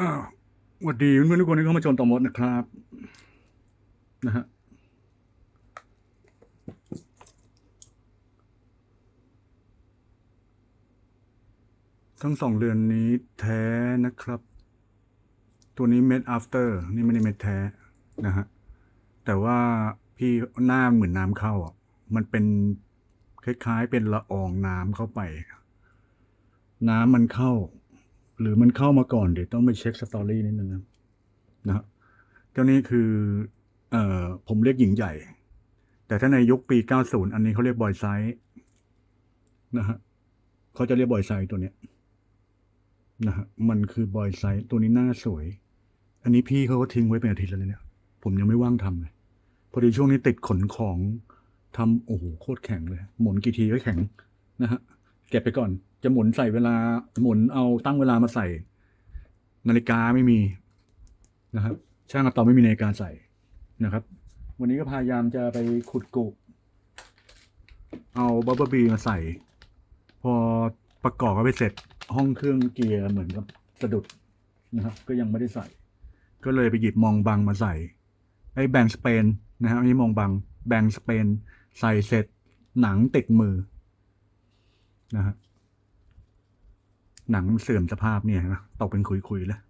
อ้าวสวัสดีเพื่อนๆทุกคนที่เข้ามาชมต่อมดนะครับ นะฮะทั้งสองเรือนนี้แท้นะครับ ตัวนี้เม็ด after นี่ไม่ได้เม็ดแท้นะฮะ แต่ว่าพี่หน้าเหมือนน้ำเข้าอะ มันเป็นคล้ายๆเป็นละอองน้ำเข้าไป น้ำมันเข้า หรือมันเข้ามาก่อนเดี๋ยวต้องไปเช็คสตอรี่นิดนึงนะนะฮะเจ้านี้คือเอ่อผมเรียกหญิงใหญ่ แต่ถ้าในยุคปี 90 อันนี้เขาเรียกบอยไซส์นะฮะเขาจะเรียกบอยไซส์ตัวเนี้ยนะฮะมันคือบอยไซส์ตัวนี้หน้าสวย อันนี้พี่เขาก็ทิ้งไว้เป็นอาทิตย์แล้วเนี่ย ผมยังไม่ว่างทำเลยพอดีช่วงนี้ติดขนของทำโอ้โหโคตรแข็งเลย หมุนกี่ทีก็แข็งนะฮะเก็บไปก่อน จะหมุนใส่เวลาหมุนเอาตั้งเวลามาใส่ นาฬิกาไม่มีนะครับ ช่างอะตอมไม่มีนาฬิกาใส่นะครับ วันนี้ก็พยายามจะไปขุดกุเอาบับเบิลบีมาใส่ พอประกอบก็ไปเสร็จห้องเครื่องเกียร์เหมือนกับสะดุดนะครับ ก็ยังไม่ได้ใส่ ก็เลยไปหยิบมองบังมาใส่ไอ้แบงสเปนนะครับอันนี้มองบังแบงสเปนใส่เสร็จหนังติดมือนะฮะ หนังมันเสื่อมสภาพเนี่ยนะตกเป็นคุยๆแล้ว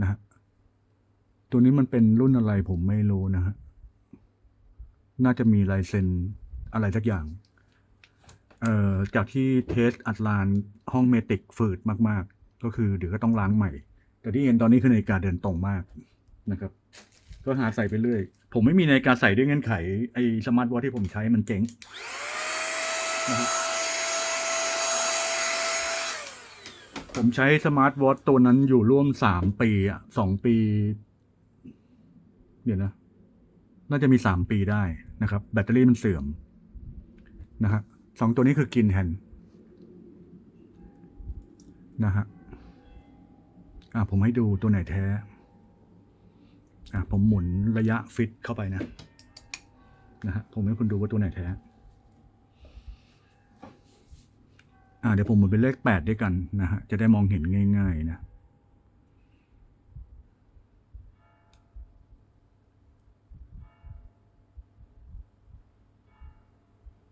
นะฮะตัวนี้มันเป็นรุ่นอะไรผมไม่รู้นะฮะน่าจะมีลายเซ็นอะไรสักอย่าง เอ่อ จากที่เทสอัตลานห้องเมติกฝืดมาก ๆ ก็คือเดี๋ยวก็ต้องล้างใหม่ แต่ที่เห็นตอนนี้คือนาฬิกาเดินตรงมากนะครับ ก็หาใส่ไปเรื่อย ผมไม่มีนาฬิกาใส่ด้วยเงื่อนไข ไอ้สมาร์ทวอทที่ผมใช้มันเจ๊งนะฮะ ผมใช้สมาร์ทวอทตัวนั้นอยู่ร่วมสามปีอะสองปี เดี๋ยวนะ น่าจะมีสามปีได้นะครับ แบตเตอรี่มันเสื่อมนะฮะสองตัวนี้คือกินแฮนนะฮะอะผมให้ดูตัวไหนแท้ อะผมหมุนระยะฟิตเข้าไปนะนะฮะผมให้คุณดูว่าตัวไหนแท้ อ่า เดี๋ยวผมหมุนเป็นเลขแปดด้วยกันนะฮะ จะได้มองเห็นง่าย ๆ นะ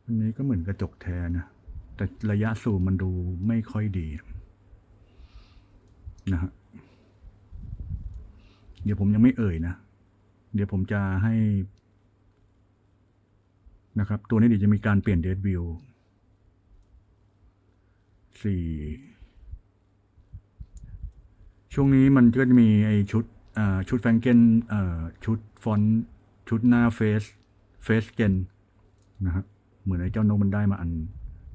อันนี้ก็เหมือนกระจกแท้นะ แต่ระยะซูมมันดูไม่ค่อยดี นะฮะ เดี๋ยวผมยังไม่เอ่ยนะ เดี๋ยวผมจะให้ นะครับ ตัวนี้เดี๋ยวจะมีการเปลี่ยนเดทวิว สี่ช่วงนี้มันก็จะมีไอชุดชุดแฟงเกนชุดฟอนต์ชุดหน้าเฟสเฟสเกนนะฮะเหมือนไอ้เจ้านกมันได้มาอัน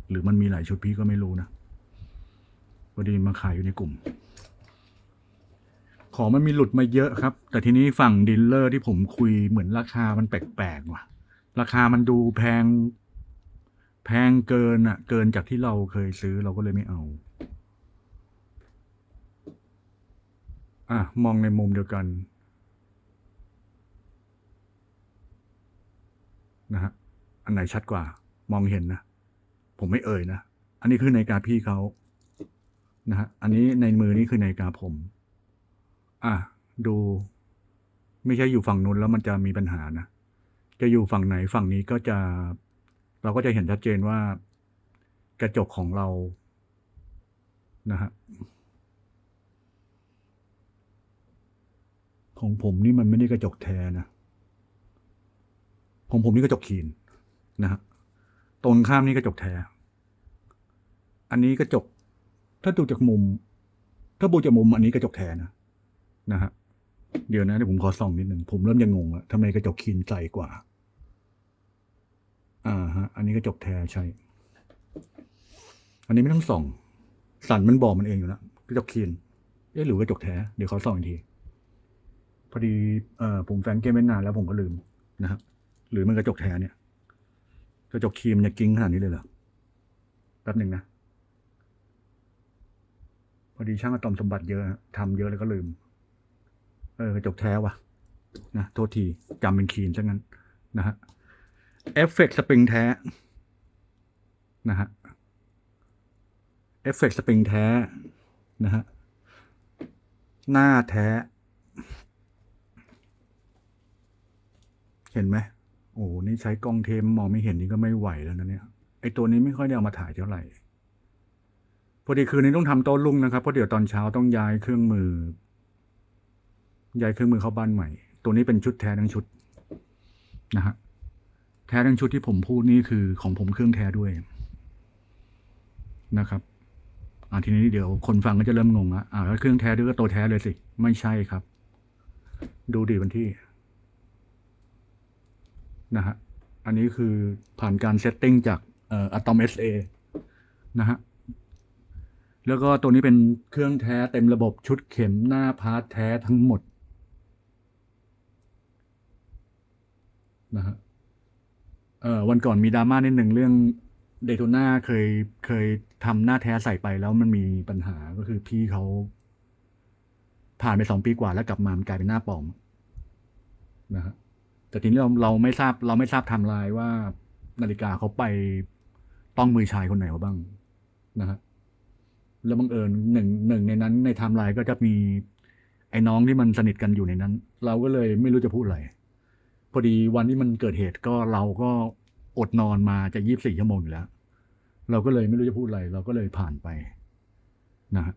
หรือมันมีหลายชุดพี่ก็ไม่รู้นะพอดีมาขายอยู่ในกลุ่ม ของมันมีหลุดมาเยอะครับ แต่ทีนี้ฝั่งดีลเลอร์ที่ผมคุยเหมือนราคามันแปลกๆว่ะ ราคามันดูแพง แพงเกินอะเกินจากที่เราเคยซื้อเราก็เลยไม่เอา อะ มองในมุมเดียวกันนะฮะอันไหนชัดกว่า มองเห็นนะ ผมไม่เอ่ยนะ อันนี้คือนาฬิกาพี่เขานะฮะอันนี้ในมือนี่คือนาฬิกาผม อะ ดู ไม่ใช่อยู่ฝั่งนู้นแล้วมันจะมีปัญหานะ จะอยู่ฝั่งไหนฝั่งนี้ก็จะ เราก็จะเห็นชัดเจนว่ากระจกของเรานะฮะของผมนี่มันไม่ได้กระจกแท้นะของผมนี่กระจกคีนนะฮะตรงข้ามนี่กระจกแท้ อันนี้กระจก ถ้าดูจากมุม ถ้าดูจากมุมอันนี้กระจกแท้นะนะฮะเดี๋ยวนะเดี๋ยวผมขอส่องนิดหนึ่งผมเริ่มยังงงแล้วทำไมกระจกคีนใสกว่า อ่าฮะ อันนี้กระจกแท้ใช่ อันนี้ไม่ต้องส่อง สันมันบอกมันเองอยู่แล้วกระจกคีนเอ๊ะหรือกระจกแท้ เดี๋ยวขอส่องอีกที พอดีเอ่อผมแฟนเกมไม่นานแล้วผมก็ลืมนะครับหรือมันกระจกแท้เนี่ย กระจกครีมเนี่ยกิ้งขนาดนี้เลยเหรอแป๊บหนึ่งนะ พอดีช่างอะตอมสมบัติเยอะทำเยอะแล้วก็ลืม เออกระจกแท้วะนะโทษทีจำเป็นครีมซะงั้นนะฮะ เอฟเฟกต์สปริงแท้นะฮะเอฟเฟกต์สปริงแท้นะฮะหน้าแท้ เห็นไหมโอ้นี่ใช้กล้องเทมมองไม่เห็นนี่ก็ไม่ไหวแล้วนะเนี่ยไอตัวนี้ไม่ค่อยได้เอามาถ่ายเท่าไหร่พอดีคืนนี้ต้องทำโต๊ะลุงนะครับเพราะเดี๋ยวตอนเช้าต้องย้ายเครื่องมือ ย้ายเครื่องมือเข้าบ้านใหม่ ตัวนี้เป็นชุดแท้ทั้งชุดนะฮะ แท้ทั้งชุดที่ผมพูดนี่คือของผมเครื่องแท้ด้วยนะครับอ่าทีนี้เดี๋ยวคนฟังก็จะเริ่มงงละอ่าแล้วเครื่องแท้ด้วยก็ตัวแท้เลยสิ ไม่ใช่ครับ ดูดีวันที่นะฮะอันนี้คือผ่านการเซตติ้งจากเอ่อ Atom SA นะฮะแล้วก็ตัวนี้เป็นเครื่องแท้เต็มระบบชุดเข็มหน้าพาร์ทแท้ทั้งหมดนะฮะ เอ่อวันก่อนมีดราม่านิดหนึ่งเรื่องเดโ t นาเคยเคยทำหน้าแท้ใส่ไปแล้วมันมีปัญหาก็คือพี่เขาผ่านไปสองปีกว่าแล้วกลับมามันกลายเป็นหน้าปลอมนะฮะแต่ทีนี้เราเราไม่ทราบเราไม่ทราบไทม์ไลน์ว่า นาฬิกาเขาไปต้องมือชายคนไหนมาบ้างนะฮะแล้วบังเอิญหนึ่งหนึ่งในนั้นในไทม์ไลน์ก็จะมีไอ้น้องที่มันสนิทกันอยู่ในนั้น เราก็เลยไม่รู้จะพูดอะไร พอดีวันที่มันเกิดเหตุก็เราก็อดนอนมาจะยี่บสี่ชั่วโมงอยู่แล้ว เราก็เลยไม่รู้จะพูดอะไร เราก็เลยผ่านไปนะฮะ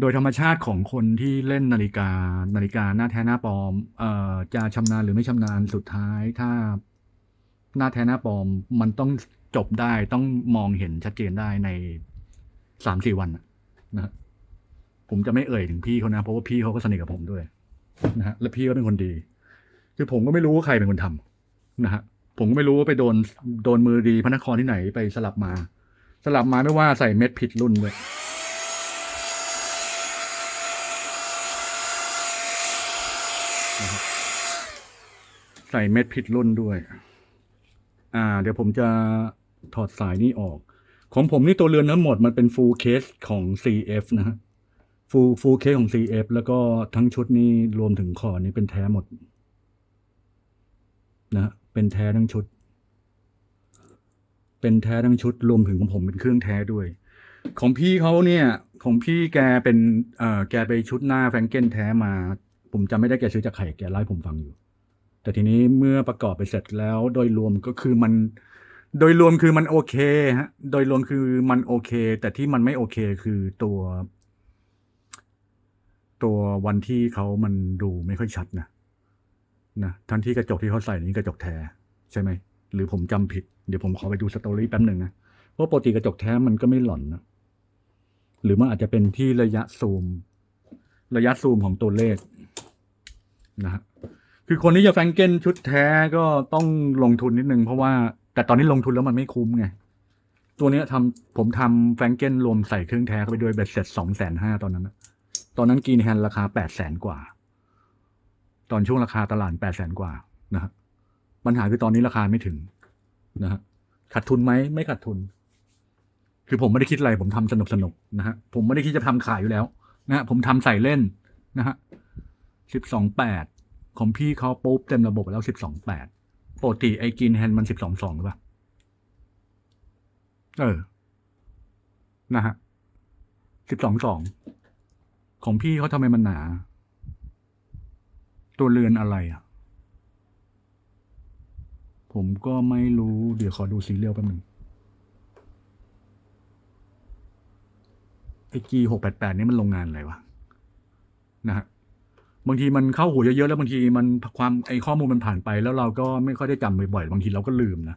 โดยธรรมชาติของคนที่เล่นนาฬิกา นาฬิกาหน้าแท้หน้าปลอมเอ่อจะชำนาญหรือไม่ชำนาญสุดท้ายถ้าหน้าแท้หน้าปลอม มันต้องจบได้ต้องมองเห็นชัดเจนได้ในสามสี่วันน่ะนะฮะผมจะไม่เอ่ยถึงพี่เขานะ เพราะว่าพี่เขาก็สนิทกับผมด้วยนะฮะและพี่ก็เป็นคนดี คือผมก็ไม่รู้ว่าใครเป็นคนทำนะฮะผมก็ไม่รู้ว่าไปโดนโดนมือดีพระนครที่ไหนไปสลับมา สลับมาไม่ว่าใส่เม็ดผิดรุ่นด้วยใส่เม็ดผิดรุ่นด้วย อ่า เดี๋ยวผมจะถอดสายนี่ออก ของผมนี่ตัวเรือนทั้งหมดมันเป็น full case ของ CF นะฮะ full full case ของ CF แล้วก็ทั้งชุดนี้รวมถึงคอนี้เป็นแท้หมด นะฮะเป็นแท้ทั้งชุด เป็นแท้ทั้งชุดรวมถึงของผมเป็นเครื่องแท้ด้วย ของพี่เขาเนี่ย ของพี่แกเป็นเอ่อแกไปชุดหน้าแฟรงเกนแท้มา ผมจำไม่ได้แกซื้อจากใครแกไล่ผมฟังอยู่ แต่ทีนี้เมื่อประกอบไปเสร็จแล้วโดยรวมก็คือมัน โดยรวมคือมันโอเคฮะ โดยรวมคือมันโอเค แต่ที่มันไม่โอเคคือตัว ตัววันที่เขามันดูไม่ค่อยชัดนะ นะทั้งที่กระจกที่เขาใส่นี่กระจกแท้ใช่ไหม หรือผมจำผิด เดี๋ยวผมขอไปดูสตอรี่แป๊บหนึ่งนะเพราะปกติกระจกแท้มันก็ไม่หล่อนนะหรือมันอาจจะเป็นที่ระยะซูม ระยะซูมของตัวเลขนะฮะคือคนที่จะแฟรงเกนชุดแท้ก็ต้องลงทุนนิดนึงเพราะว่าแต่ตอนนี้ลงทุนแล้วมันไม่คุ้มไง ตัวเนี้ยทำผมทำแฟรงเกนรวมใส่เครื่องแท้เข้าไปด้วยเบ็ดเสร็จสองแสนห้าตอนนั้นนะตอนนั้นกินแฮนราคาแปดแสนกว่า ตอนช่วงราคาตลาดแปดแสนกว่านะฮะปัญหาคือตอนนี้ราคาไม่ถึงนะฮะขาดทุนไหมไม่ขาดทุน คือผมไม่ได้คิดอะไร ผมทำสนุกสนุกนะฮะผมไม่ได้คิดจะทำขายอยู่แล้วนะฮะผมทำใส่เล่นนะฮะสิบสองแปดของพี่เขาปุ๊บเต็มระบบแล้วสิบสองแปดปกติไอ้กินแฮนด์มันสิบสองสองหรือเปล่าเออ นะฮะสิบสองสองของพี่เขาทำไมมันหนา ตัวเรือนอะไรอะ ผมก็ไม่รู้ เดี๋ยวขอดูซีเรียลแป๊บหนึงไอ้ G หกแปดแปดนี่มันโรงงานอะไรวะนะฮะบางทีมันเข้าหูเยอะๆแล้วบางทีมันความไอข้อมูลมันผ่านไป แล้วเราก็ไม่ค่อยได้จำบ่อยๆบางทีเราก็ลืมนะ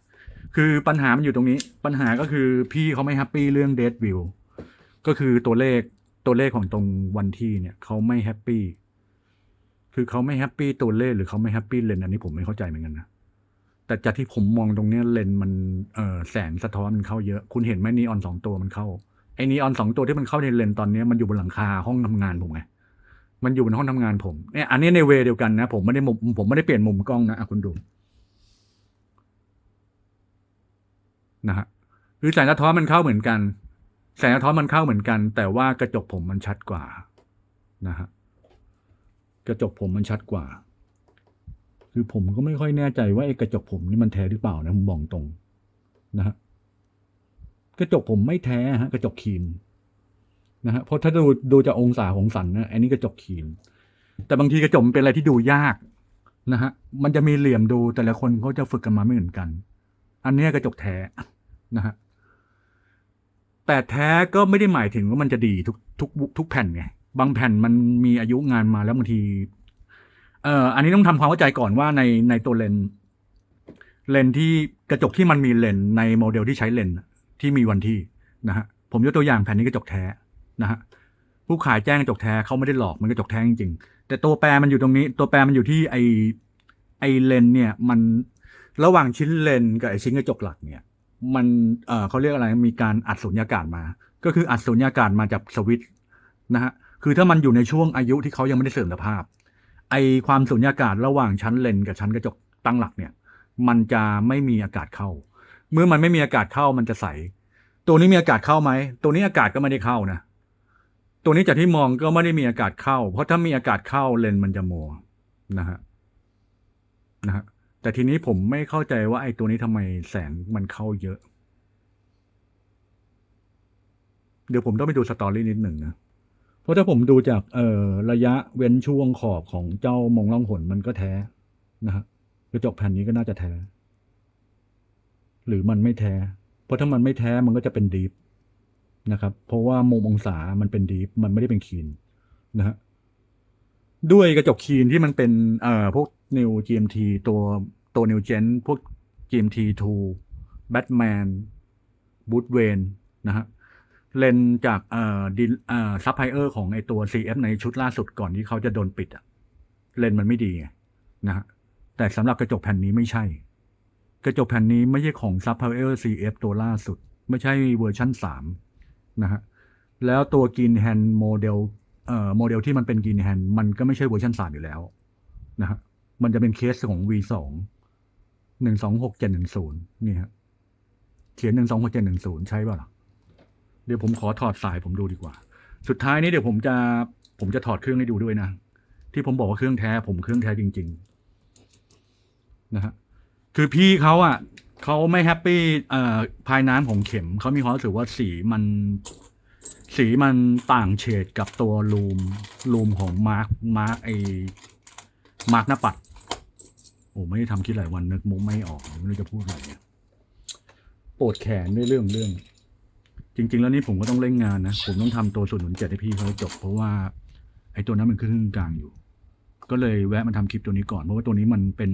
คือปัญหามันอยู่ตรงนี้ ปัญหาก็คือพี่เขาไม่แฮปปี้เรื่องเดทวิวก็คือตัวเลขตัวเลขของตรงวันที่เนี่ยเขาไม่แฮปปี้ คือเขาไม่แฮปปี้ตัวเลขหรือเขาไม่แฮปปี้เลนส์อันนี้ผมไม่เข้าใจเหมือนกันนะแต่จากที่ผมมองตรงเนี้ยเลนส์มันเออแสงสะท้อนมันเข้าเยอะ คุณเห็นไหมนีออนสองตัวมันเข้าไอ้นีออนสองตัวที่มันเข้าในเลนส์ตอนนี้มันอยู่บนหลังคาห้องทำงานผมไงมันอยู่บนห้องทำงานผมเนี่ยอันนี้ในเวเดียวกันนะ ผมไม่ได้มุมผมไม่ได้เปลี่ยนมุมกล้องนะอะคุณดูนะฮะคือแสงสะท้อนมันเข้าเหมือนกัน แสงสะท้อนมันเข้าเหมือนกัน แต่ว่ากระจกผมมันชัดกว่านะฮะ กระจกผมมันชัดกว่า คือผมก็ไม่ค่อยแน่ใจว่าไอ้กระจกผมนี่มันแท้หรือเปล่านะผมบอกตรงนะฮะกระจกผมไม่แท้ฮะกระจกครีมนะฮะเพราะถ้าดูดูจากองศาของสันนะอันนี้กระจกคีนแต่บางทีกระจกมันเป็นอะไรที่ดูยากนะฮะมันจะมีเหลี่ยมดูแต่ละคนเขาจะฝึกกันมาไม่เหมือนกัน อันนี้กระจกแท้นะฮะแต่แท้ก็ไม่ได้หมายถึงว่ามันจะดีทุกทุกทุกแผ่นไง บางแผ่นมันมีอายุงานมาแล้วบางที เอ่ออันนี้ต้องทำความเข้าใจก่อนว่าในในตัวเลนเลนที่กระจกที่มันมีเลนในโมเดลที่ใช้เลนที่มีวันที่นะฮะผมยกตัวอย่างแผ่นนี้กระจกแท้นะฮะผู้ขายแจ้งกระจกแท้เขาไม่ได้หลอกมันกระจกแท้จริงๆแต่ตัวแปรมันอยู่ตรงนี้ ตัวแปรมันอยู่ที่ไอไอเลนเนี่ยมันระหว่างชิ้นเลนกับไอชิ้นกระจกหลักเนี่ย มันเอ่อเขาเรียกอะไรมีการอัดสุญญากาศมา ก็คืออัดสุญญากาศมาจากสวิตนะฮะ คือถ้ามันอยู่ในช่วงอายุที่เขายังไม่ได้เสื่อมสภาพ ไอความสุญญากาศระหว่างชั้นเลนกับชั้นกระจกตั้งหลักเนี่ย มันจะไม่มีอากาศเข้า เมื่อมันไม่มีอากาศเข้ามันจะใส ตัวนี้มีอากาศเข้าไหม ตัวนี้อากาศก็ไม่ได้เข้านะ ตัวนี้จากที่มองก็ไม่ได้มีอากาศเข้า เพราะถ้ามีอากาศเข้าเลนมันจะมัวนะฮะนะฮะแต่ทีนี้ผมไม่เข้าใจว่าไอ้ตัวนี้ทำไมแสงมันเข้าเยอะ เดี๋ยวผมต้องไปดูสตอรี่นิดหนึ่งนะ เพราะถ้าผมดูจากเอ่อระยะเว้นช่วงขอบของเจ้ามองล่องหนมันก็แท้นะฮะกระจกแผ่นนี้ก็น่าจะแท้ หรือมันไม่แท้ เพราะถ้ามันไม่แท้มันก็จะเป็นดีฟนะครับ เพราะว่ามุมองศามันเป็นดีฟมันไม่ได้เป็นคีนนะฮะด้วยกระจกคีนที่มันเป็นเอ่อพวก New GMT ตัวตัว New Gen พวก GMT 2 Batman b o o t w a n นะฮะ เลนจากเอ่อดิเอ่อซับไพเออร์ของไอตัว CF ในชุดล่าสุดก่อนที่เขาจะโดนปิดอะเลนมันไม่ดีนะฮะแต่สำหรับกระจกแผ่นนี้ไม่ใช่ กระจกแผ่นนี้ไม่ใช่ของซับไพเออร์ CF ตัวล่าสุด ไม่ใช่เวอร์ชั่นสามนะฮะแล้วตัวกินแฮนโมเดลเอ่อโมเดลที่มันเป็นกินแฮนมันก็ไม่ใช่เวอร์ชันสามอยู่แล้วนะฮะมันจะเป็นเคสของ V สองหนึ่งสองหกเจ็ดหนึ่งศูนย์นี่ฮะเขียนหนึ่งสองหกเจ็ดหนึ่งศูนย์ใช่ป่ะล่ะ เดี๋ยวผมขอถอดสายผมดูดีกว่า สุดท้ายนี้เดี๋ยวผมจะผมจะถอดเครื่องให้ดูด้วยนะ ที่ผมบอกว่าเครื่องแท้ผมเครื่องแท้จริง ๆ นะฮะคือพี่เขาอะเขาไม่แฮปปี้เอ่อภายน้ำของเข็มเขามีความรู้สึกว่าสีมัน สีมันต่างเฉดกับตัวลูมลูมของมาร์คมาร์คไอมาร์คหน้าปัดโอ้ไม่ได้ทำคิดหลายวันนึกมุกไม่ออกไม่รู้จะพูดอะไรเนี่ยปวดแขนด้วยเรื่องเรื่อง จริง ๆ แล้วนี่ผมก็ต้องเร่งงานนะ ผมต้องทำตัวส่วนหนุนเจ็ดให้พี่เขาจบ เพราะว่าไอ้ตัวนั้นมันขึ้นกลางอยู่ ก็เลยแวะมาทำคลิปตัวนี้ก่อน เพราะว่าตัวนี้มันเป็น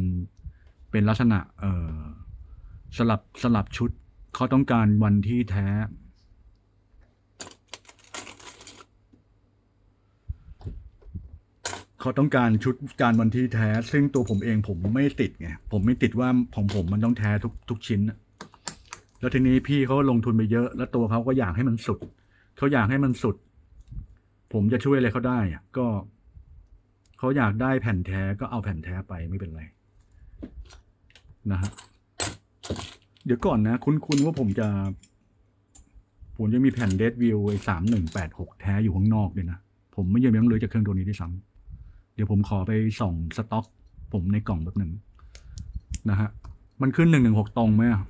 เป็นลักษณะเอ่อสลับสลับชุดเขาต้องการวันที่แท้ เขาต้องการชุดการวันที่แท้ ซึ่งตัวผมเองผมไม่ติดไงผมไม่ติดว่าของผมมันต้องแท้ทุกทุกชิ้นน่ะ แล้วทีนี้พี่เขาลงทุนไปเยอะ แล้วตัวเขาก็อยากให้มันสุด เขาอยากให้มันสุด ผมจะช่วยอะไรเขาได้ก็เขาอยากได้แผ่นแท้ก็เอาแผ่นแท้ไปไม่เป็นไร นะฮะเดี๋ยวก่อนนะ คุณคุณว่าผมจะ ผมจะมีแผ่นเดดวิวไอ้สามหนึ่งแปดหกแท้อยู่ข้างนอกด้วยนะ ผมไม่ยังไม่ต้องเลยจากเครื่องตัวนี้ด้วยซ้ำเดี๋ยวผมขอไปส่องสต็อก ผมในกล่องแบบหนึ่งนะฮะ มันขึ้นหนึ่งหนึ่งหกตรงไหมอะ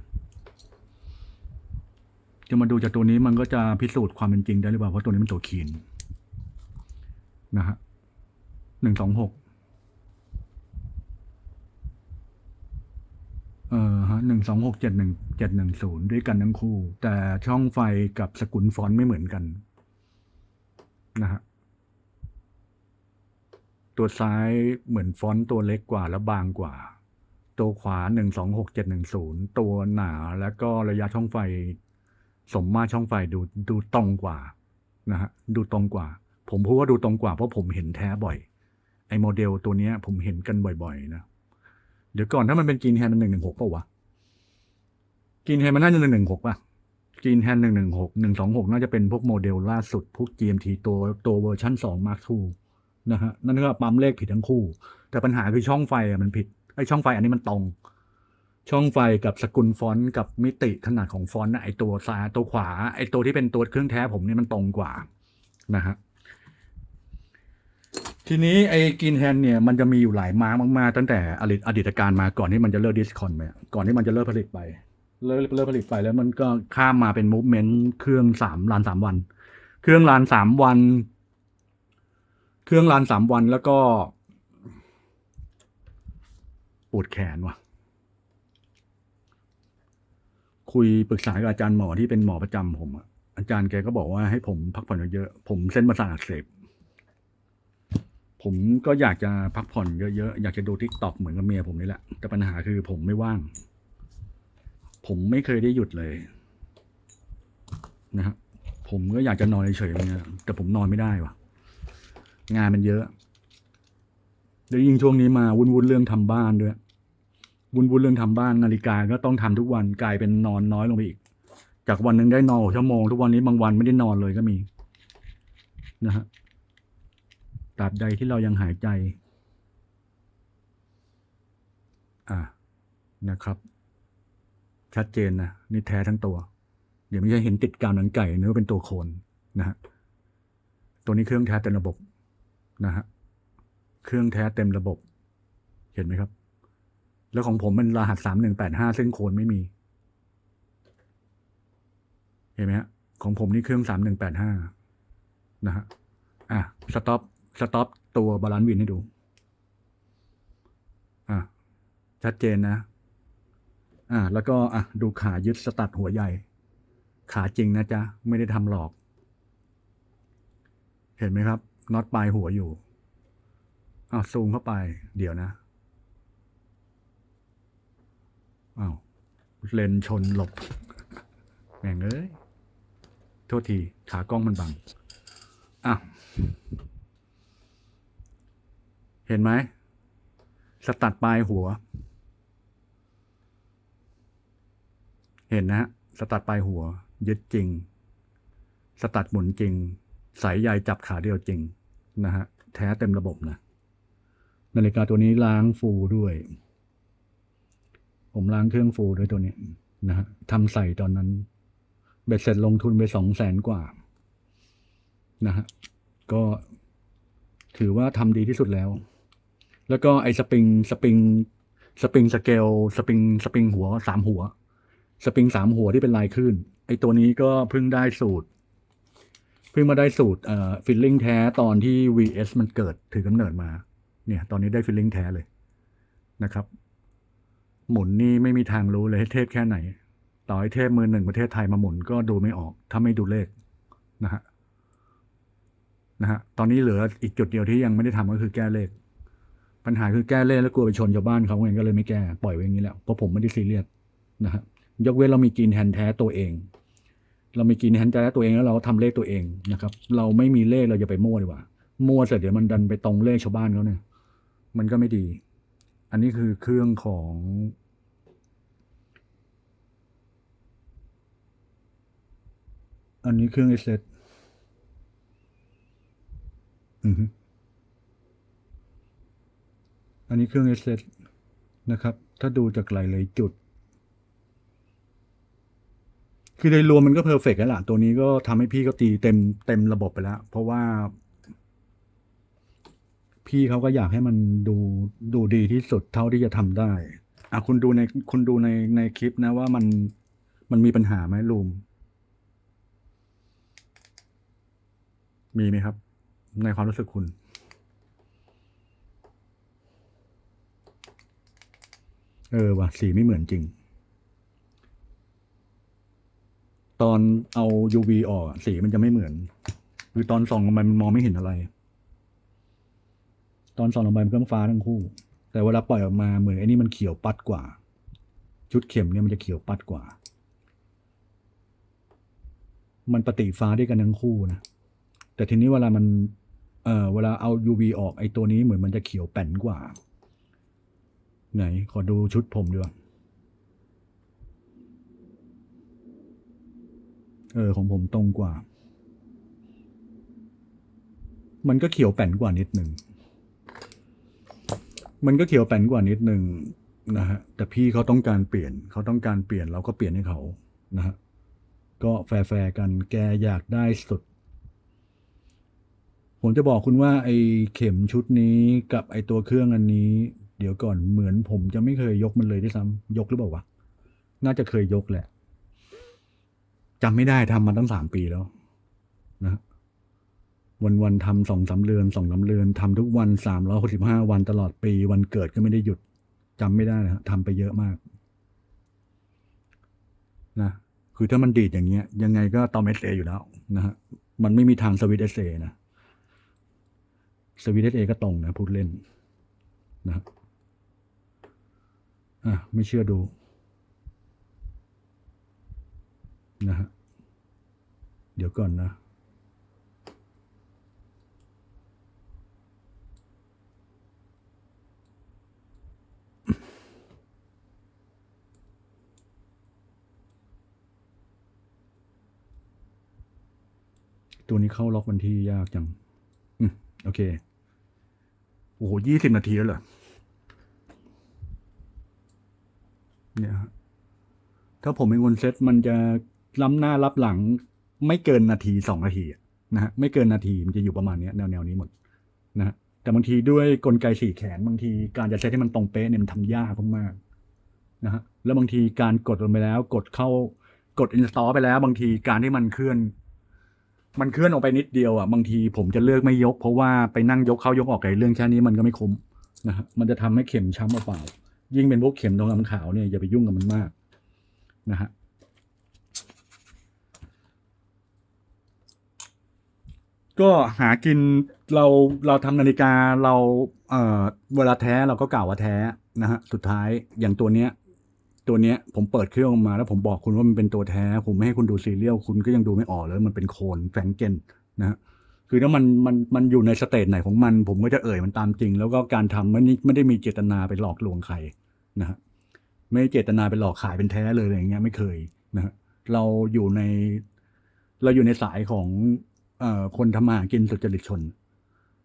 จะมาดูจากตัวนี้มันก็จะพิสูจน์ความเป็นจริงได้หรือเปล่า เพราะตัวนี้มันตัวคีนนะฮะหนึ่งสองหกเอ่อฮะหนึ่งสองหกเจ็ดหนึ่งเจ็ดหนึ่งศูนย์ด้วยกันทั้งคู่ แต่ช่องไฟกับสกุลฟอนต์ไม่เหมือนกันนะฮะตัวซ้ายเหมือนฟอนต์ตัวเล็กกว่าและบางกว่า ตัวขวาหนึ่งสองหกเจ็ดหนึ่งศูนย์ตัวหนาแล้วก็ระยะช่องไฟ สมมาช่องไฟดูดูตรงกว่านะฮะดูตรงกว่า ผมพูดว่าดูตรงกว่าเพราะผมเห็นแท้บ่อย ไอ้โมเดลตัวเนี้ย ผมเห็นกันบ่อยๆนะเดี๋ยวก่อนถ้ามันเป็นกินแฮนมันหนึ่งหนึ่งหกป่าวะกินแฮนมันน่าจะหนึ่งหนึ่งหกป่ะกินแฮนหนึ่งหนึ่งหกหนึ่งสองหกน่าจะเป็นพวกโมเดลล่าสุด พวก GMT ตัวตัวเวอร์ชันสองมาร์คทูนะฮะนั่นก็ปั๊มเลขผิดทั้งคู่ แต่ปัญหาคือช่องไฟอะมันผิดไอ้ช่องไฟอันนี้มันตรง ช่องไฟกับสกุลฟอนต์กับมิติขนาดของฟอนต์น่ะไอตัวซ้ายตัวขวา ไอตัวที่เป็นตัวเครื่องแท้ผมเนี่ยมันตรงกว่านะฮะทีนี้ไอ้กินแฮนเนี่ยมันจะมีอยู่หลายมาร์กมาก ๆ ตั้งแต่อดีตอดีตการมาก่อนที่มันจะเลิกดิสคอนไปก่อนที่มันจะเลิกผลิตไป เลิกเลิกผลิตไปแล้วมันก็ข้ามมาเป็นมูฟเมนต์เครื่องสามลานสามวัน เครื่องรานสามวัน เครื่องรานสามวันแล้วก็ปวดแขนว่ะ คุยปรึกษากับอาจารย์หมอที่เป็นหมอประจำผมอะอาจารย์แกก็บอกว่าให้ผมพักผ่อนเยอะๆผมเส้นประสาทอักเสบผมก็อยากจะพักผ่อนเยอะๆ อยากจะดูทิกตอกเหมือนกับเมียผมนี่แหละ แต่ปัญหาคือผมไม่ว่าง ผมไม่เคยได้หยุดเลยนะครับผมก็อยากจะนอนเฉยๆเนกันแต่ผมนอนไม่ได้ว่ะ งานมันเยอะ แล้วยิ่งช่วงนี้มาวุ่นๆเรื่องทำบ้านด้วย วุ่นๆเรื่องทำบ้านนาฬิกาก็ต้องทำทุกวันกลายเป็นนอนน้อยลงไปอีก จากวันหนึ่งได้นอนหกชั่วโมง ทุกวันนี้บางวันไม่ได้นอนเลยก็มีนะฮะตราบใดที่เรายังหายใจ อ่านะครับ ชัดเจนนะนี่แท้ทั้งตัว เดี๋ยวไม่ใช่เห็นติดกาวหนังไก่เนื้อเป็นตัวโคนนะฮะตัวนี้เครื่องแท้เต็มระบบนะฮะเครื่องแท้เต็มระบบ เห็นไหมครับ แล้วของผมมันรหัสสามหนึ่งแปดห้าเส้นโคนไม่มี เห็นไหมฮะ ของผมนี่เครื่องสามหนึ่งแปดห้านะฮะ อะ สต็อป สต็อปตัวบาลานซ์วินให้ดู อะ ชัดเจนนะ อะ แล้วก็ อะ ดูขายึดสตัดหัวใหญ่ ขาจริงนะจ๊ะ ไม่ได้ทำหลอก เห็นไหมครับน็อตปลายหัวอยู่อ้าวซูมเข้าไป เดี๋ยวนะ อ้าวเลนชนหลบ แม่งเอ้ย โทษที ขากล้องมันบัง อะ เห็นไหม สตัดปลายหัว เห็นนะฮะ สตัดปลายหัว ยึดจริง สตัดหมุนจริง สายใยจับขาเดียวจริง นะฮะ แท้เต็มระบบนะ นาฬิกาตัวนี้ล้างฟูด้วย ผมล้างเครื่องฟูด้วยตัวนี้นะฮะทำใส่ตอนนั้น เบ็ดเสร็จลงทุนไปสองแสนกว่านะฮะก็ถือว่าทำดีที่สุดแล้ว แล้วก็ไอ้สปริงสปริงสปริงสเกลสปริงสปริงหัวสามหัว สปริงสามหัวที่เป็นลายขึ้นไอ้ตัวนี้ก็เพิ่งได้สูตร เพิ่งมาได้สูตรเอ่อฟิลลิ่งแท้ตอนที่ VS มันเกิดถือกำเนิดมา เนี่ย ตอนนี้ได้ฟิลลิ่งแท้เลยนะครับ หมุนนี่ไม่มีทางรู้เลยเทพแค่ไหน ต่อให้เทพมือหนึ่งประเทศไทยมาหมุนก็ดูไม่ออก ถ้าไม่ดูเลขนะฮะนะฮะตอนนี้เหลืออีกจุดเดียวที่ยังไม่ได้ทำก็คือแก้เลข ปัญหาคือแก้เลขแล้วกลัวไปชนชาวบ้านเขาไงก็เลยไม่แก้ปล่อยไว้อย่างนี้แหละเพราะผมไม่ได้ซีเรียสนะฮะยกเว้นเรามีกินแฮนด์แท้ตัวเอง เรามีกินแฮนด์แท้ตัวเองแล้วเราทำเลขตัวเองนะครับ เราไม่มีเลขเราอย่าไปมั่วดีกว่ามั่วเสร็จเดี๋ยวมันดันไปตรงเลขชาวบ้านเขาเนี่ย มันก็ไม่ดี อันนี้คือเครื่องของ อันนี้เครื่องเอสเอือฮึอันนี้เครื่องเอสเนะครับ ถ้าดูจากหลายๆจุด คือโดยรวมมันก็เพอร์เฟกต์แล้วล่ะ ตัวนี้ก็ทำให้พี่ก็ตีเต็มเต็มระบบไปแล้ว เพราะว่า พี่เขาก็อยากให้มันดูดูดีที่สุดเท่าที่จะทำได้ อะคุณดูในคุณดูในในคลิปนะว่ามันมันมีปัญหาไหมลูม มีไหมครับ ในความรู้สึกคุณ เออว่ะสีไม่เหมือนจริง ตอนเอา UV ออกสีมันจะไม่เหมือน คือตอนส่องลงไปมันมองไม่เห็นอะไร ตอนส่องลงไปมันก็ฟ้าทั้งคู่ แต่เวลาปล่อยออกมาเหมือนไอ้นี่มันเขียวปัดกว่า ชุดเข็มเนี่ยมันจะเขียวปัดกว่า มันปฏิฟ้าด้วยกันทั้งคู่นะ แต่ทีนี้เวลามัน เอ่อ เวลาเอา UV ออกไอ้ตัวนี้เหมือนมันจะเขียวแป่นกว่า ไหน ขอดูชุดผมดีกว่า เออ ของผมตรงกว่า มันก็เขียวแป่นกว่านิดหนึ่ง มันก็เขียวแป่นกว่านิดหนึ่งนะฮะ แต่พี่เขาต้องการเปลี่ยน เขาต้องการเปลี่ยนเราก็เปลี่ยนให้เขา นะฮะ ก็แฟร์ๆกัน แกอยากได้สุด ผมจะบอกคุณว่าไอ้เข็มชุดนี้กับไอ้ตัวเครื่องอันนี้ เดี๋ยวก่อนเหมือนผมจะไม่เคยยกมันเลยด้วยซ้ำยกหรือเปล่าวะน่าจะเคยยกแหละจำไม่ได้ทำมาตั้งสามปีแล้ว นะวันวันทำสองสามเรือนสองสามเรือนทำทุกวันสามร้อยหกสิบห้าวันตลอดปี วันเกิดก็ไม่ได้หยุดจำไม่ได้นะทำไปเยอะมาก นะคือถ้ามันดีดอย่างเงี้ย ยังไงก็ตอมเอสเออยู่แล้วนะฮะมันไม่มีทางสวิตเอสเอนะ สวิตเอสเอก็ตรงนะพูดเล่นนะฮะอะไม่เชื่อดูนะฮะเดี๋ยวก่อนนะ ตัวนี้เข้าล็อกวันที่ยากจัง อืม โอเค โอ้โหยี่สิบนาทีแล้วเหรอ เนี่ยฮะถ้าผมเป็นคนเซตมันจะล้ำหน้ารับหลัง ไม่เกินนาทีสองนาทีนะฮะไม่เกินนาทีมันจะอยู่ประมาณนี้แนวแนวนี้หมดนะฮะแต่บางทีด้วยกลไกสี่แขน บางทีการจะเซตให้มันตรงเป๊ะเนี่ยมันทำยากมากๆนะฮะแล้วบางทีการกดลงไปแล้ว กดเข้ากด install ไปแล้ว บางทีการที่มันเคลื่อน มันเคลื่อนออกไปนิดเดียวอะบางทีผมจะเลือกไม่ยก เพราะว่าไปนั่งยกเข้ายกออกไอ้เรื่องแค่นี้มันก็ไม่คุ้มนะฮะมันจะทำให้เข็มช้ำเปล่ายิ่งเป็นพวกเข็มตรงลำขาวเนี่ยอย่าไปยุ่งกับมันมากนะฮะก็หากินเราเราทำนาฬิกาเราเอ่อเวลาแท้เราก็กล่าวว่าแท้นะฮะสุดท้ายอย่างตัวเนี้ย ตัวเนี้ยผมเปิดเครื่องออกมาแล้วผมบอกคุณว่ามันเป็นตัวแท้ ผมไม่ให้คุณดูซีเรียลคุณก็ยังดูไม่ออกเลยมันเป็นโคนแฟรงเกนนะฮะคือถ้ามันมันมันอยู่ในสเตจไหนของมัน ผมก็จะเอ่ยมันตามจริง แล้วก็การทำไม่ได้ไม่ได้มีเจตนาไปหลอกลวงใครนะฮะไม่เจตนาไปหลอกขายเป็นแท้เลยอะไรอย่างเงี้ยไม่เคยนะฮะเราอยู่ใน เราอยู่ในสายของเอ่อคนทำมาหากินสุจริตชน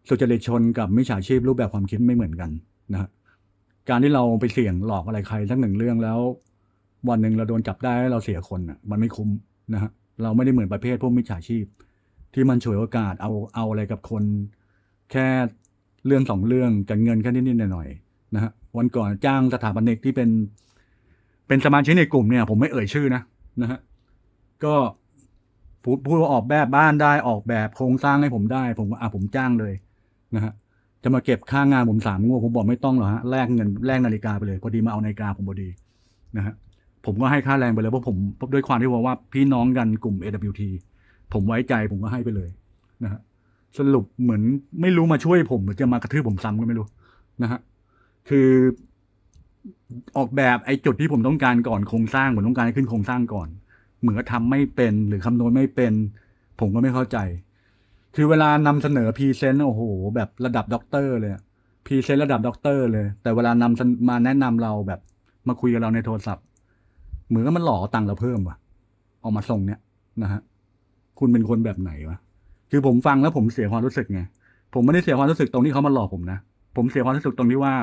สุจริตชนกับมิจฉาชีพรูปแบบความคิดไม่เหมือนกันนะฮะ การที่เราไปเสี่ยงหลอกอะไรใครสักหนึ่งเรื่องแล้ว วันหนึ่งเราโดนจับได้แล้วเราเสียคนอะ มันไม่คุ้มนะฮะเราไม่ได้เหมือนประเภทพวกมิจฉาชีพ ที่มันฉวยโอกาสเอาเอาอะไรกับคน แค่เรื่องสองเรื่องกับเงินแค่นิดๆหน่อยๆนะฮะวันก่อนจ้างสถาปนิกที่เป็น เป็นสมาชิกในกลุ่มเนี่ย ผมไม่เอ่ยชื่อนะนะฮะก็ผู้ผู้ออกแบบบ้านได้ออกแบบโครงสร้างให้ผมได้ ผมก็อะผมจ้างเลยนะฮะ จะมาเก็บค่างานผมสามงวดผมบอกไม่ต้องหรอกฮะแลกเงินแลกนาฬิกาไปเลยพอดีมาเอานาฬิกาผมพอดีนะฮะผมก็ให้ค่าแรงไปเลยเพราะผมด้วยความที่ว่าว่าพี่น้องกันกลุ่ม AWT ผมไว้ใจผมก็ให้ไปเลยนะฮะสรุปเหมือนไม่รู้มาช่วยผมหรือจะมากระทืบผมซ้ำก็ไม่รู้นะฮะคือออกแบบไอ้จุดที่ผมต้องการก่อนโครงสร้างผมต้องการให้ขึ้นโครงสร้างก่อน เหมือนกับทำไม่เป็นหรือคำนวณไม่เป็น ผมก็ไม่เข้าใจ คือเวลานำเสนอพรีเซนต์โอ้โห แบบระดับด็อกเตอร์เลยพรีเซนต์ระดับด็อกเตอร์เลย แต่เวลานำเสนมาแนะนำเราแบบมาคุยกับเราในโทรศัพท์ เหมือนกับมันหลอกเอาตังค์เราเพิ่มว่ะเอามาส่งเนี่ยนะฮะคุณเป็นคนแบบไหนวะคือผมฟังแล้วผมเสียความรู้สึกไงผมไม่ได้เสียความรู้สึกตรงที่เขามาหลอกผมนะผมเสียความรู้สึกตรงที่ว่า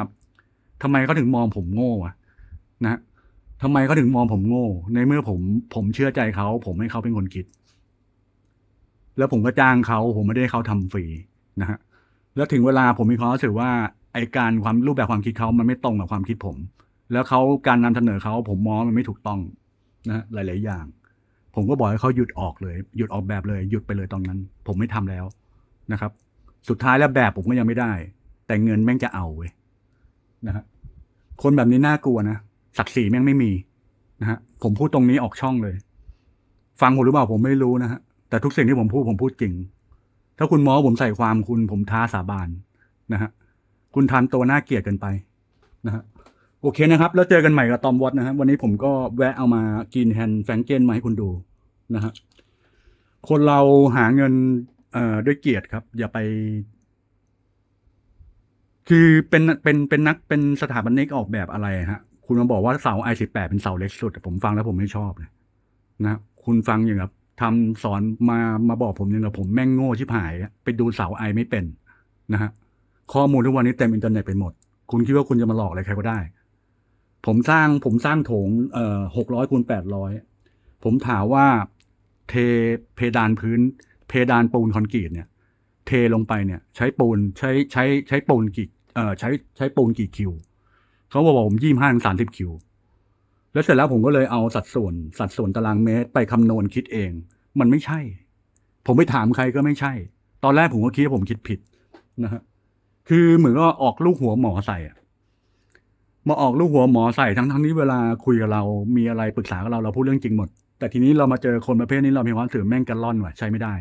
ทำไมเขาถึงมองผมโง่อะนะทำไมเขาถึงมองผมโง่ ในเมื่อผมผมเชื่อใจเขา ผมให้เขาเป็นคนคิด แล้วผมก็จ้างเขาผมไม่ได้เขาทำฟรีนะฮะแล้วถึงเวลาผมมีความรู้สึกว่าไอการความรูปแบบความคิดเขามันไม่ตรงกับความคิดผม แล้วเขาการนำเสนอเขาผมมองมันไม่ถูกต้องนะฮะหลาย ๆ อย่าง ผมก็บอกให้เขาหยุดออกเลย หยุดออกแบบเลย หยุดไปเลยตอนนั้น ผมไม่ทำแล้วนะครับ สุดท้ายแล้วแบบผมก็ยังไม่ได้ แต่เงินแม่งจะเอาเว้ยนะฮะคนแบบนี้น่ากลัวนะศักดิ์ศรีแม่งไม่มีนะฮะผมพูดตรงนี้ออกช่องเลย ฟังผมหรือเปล่าผมไม่รู้นะฮะ แต่ทุกสิ่งที่ผมพูดผมพูดจริง ถ้าคุณมอผมใส่ความคุณผมท้าสาบานนะฮะคุณทำตัวน่าเกลียดกันไปนะฮะโอเคนะครับ แล้วเจอกันใหม่กับตอมวอตนะฮะวันนี้ผมก็แวะเอามากินแฮนแฟงเกนมาให้คุณดูนะฮะคนเราหาเงินเอ่อด้วยเกียรติครับ อย่าไป คือเป็นเป็นเป็นนักเป็นสถาปนิกออกแบบอะไรฮะ คุณมาบอกว่าเสาไอสิบแปดเป็นเสาเล็กสุด ผมฟังแล้วผมไม่ชอบเลยนะคุณฟังอย่างแบบ ทำสอนมามาบอกผมอย่างกับผมแม่งโง่ชิบหาย ไปดูเสาไอไม่เป็นนะฮะข้อมูลทุกวันนี้เต็มอินเทอร์เน็ตไปหมด คุณคิดว่าคุณจะมาหลอกอะไรใครก็ได้ ผมสร้างผมสร้างโถงเอ่อหกร้อยคูณแปดร้อยผมถามว่าเทเพดานพื้น เพดานปูนคอนกรีตเนี่ย เทลงไปเนี่ย ใช้ปูนใช้ใช้ใช้ปูนกี่เอ่อใช้ใช้ปูนกี่คิวเขาบอกผมยี่ห้าถึงสามสิบคิว แล้วเสร็จแล้วผมก็เลยเอาสัดส่วนสัดส่วนตารางเมตรไปคำนวณคิดเอง มันไม่ใช่ ผมไปถามใครก็ไม่ใช่ ตอนแรกผมก็คิดว่าผมคิดผิดนะฮะคือเหมือนก็ออกลูกหัวหมอใส่มาออกลูกหัวหมอใส่ทั้งทั้งที่เวลาคุยกับเรา มีอะไรปรึกษากับเราเราพูดเรื่องจริงหมด แต่ทีนี้เรามาเจอคนประเภทนี้เรามีความรู้สึกแม่งกันล่อนว่ะใช้ไม่ได้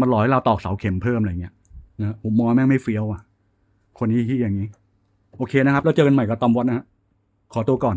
มันหลอยเราตอกเสาเข็มเพิ่มอะไรเงี้ยนะผมมอแม่งไม่เฟี้ยวอะ คนนี้ที่อย่างนี้ โอเคนะครับ แล้วเจอกันใหม่กับตอมวัดนะฮะขอตัวก่อน